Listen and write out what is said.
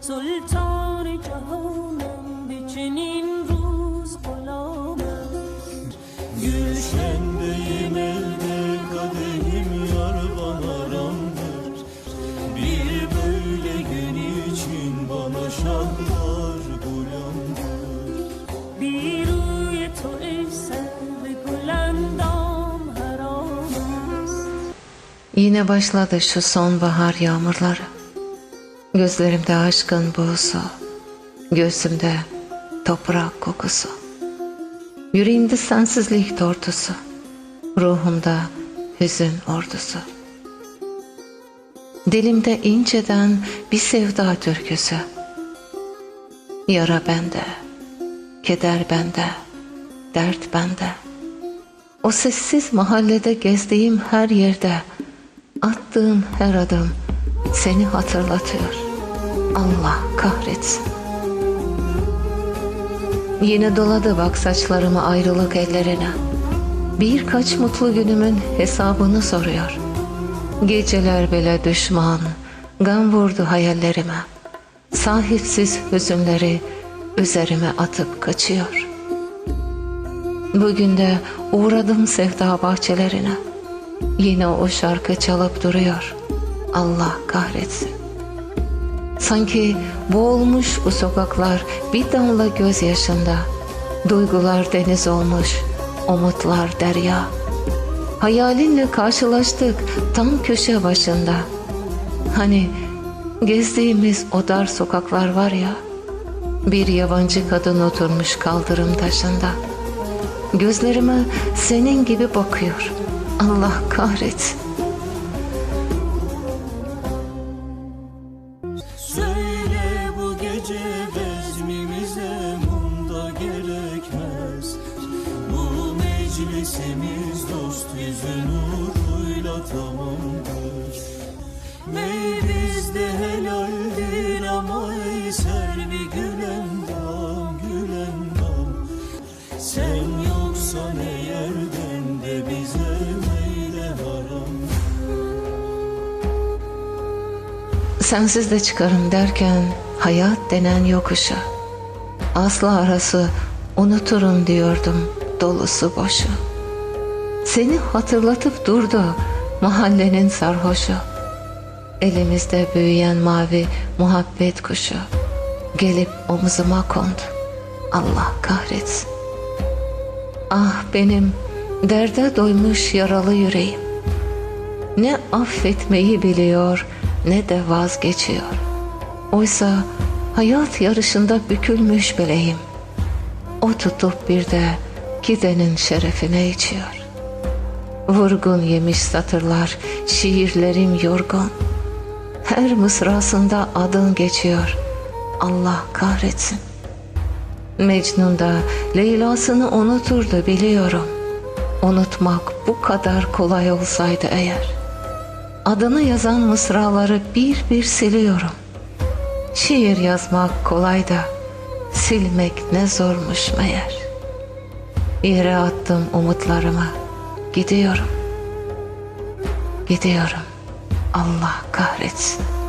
سلطان جهانم به چنین روز غلامم Gülşendeyim elde kadehim yar bana ramdır Bir böyle gün için bana şahlar gulamdır بی روی تو ای سر گلندام حرام است Yine başladı şu sonbahar yağmurları. Gözlerimde aşkın buğusu, göğsümde toprak kokusu. Yüreğimde sensizlik tortusu, ruhumda hüzün ordusu. Dilimde inceden bir sevda türküsü. Yara bende, keder bende, dert bende. O sessiz mahallede gezdiğim her yerde attığım her adım seni hatırlatıyor. Allah kahretsin. Yine doladı bak saçlarımı ayrılık ellerine. Birkaç mutlu günümün hesabını soruyor. Geceler bile düşman, gam vurdu hayallerime. Sahipsiz hüzünleri üzerime atıp kaçıyor.'' Bugün de uğradım sevda bahçelerine. Yine o şarkı çalıp duruyor. Allah kahretsin. Sanki boğulmuş bu sokaklar bir damla gözyaşında. Duygular deniz olmuş, umutlar derya. Hayalinle karşılaştık tam köşe başında. Hani gezdiğimiz o dar sokaklar var ya. Bir yabancı kadın oturmuş kaldırım taşında. Gözlerime senin gibi bakıyor. Allah kahretsin. Meclisimiz dost yüzü nuruyla tamamdır Ney bizde helal değil ama eser bir gülendam gülendam Sen yoksan eğerden de bize meyle haram? Sensiz de çıkarım derken hayat denen yokuşa. Asla arası unuturum diyordum dolusu boşu. Seni hatırlatıp durdu mahallenin sarhoşu. Elimizde büyüyen mavi muhabbet kuşu. Gelip omuzuma kondu. Allah kahretsin. Ah benim derde doymuş yaralı yüreğim. Ne affetmeyi biliyor ne de vazgeçiyor. Oysa hayat yarışında bükülmüş bileğim. O tutup bir de gidenin şerefine içiyor. Vurgun yemiş satırlar, şiirlerim yorgun. Her mısrasında adın geçiyor. Allah kahretsin. Mecnun da Leyla'sını unuturdu biliyorum. Unutmak bu kadar kolay olsaydı eğer. Adını yazan mısraları bir bir siliyorum. Şiir yazmak kolay da silmek ne zormuş meğer. Yere attım umutlarımı. Gidiyorum. Gidiyorum. Allah kahretsin.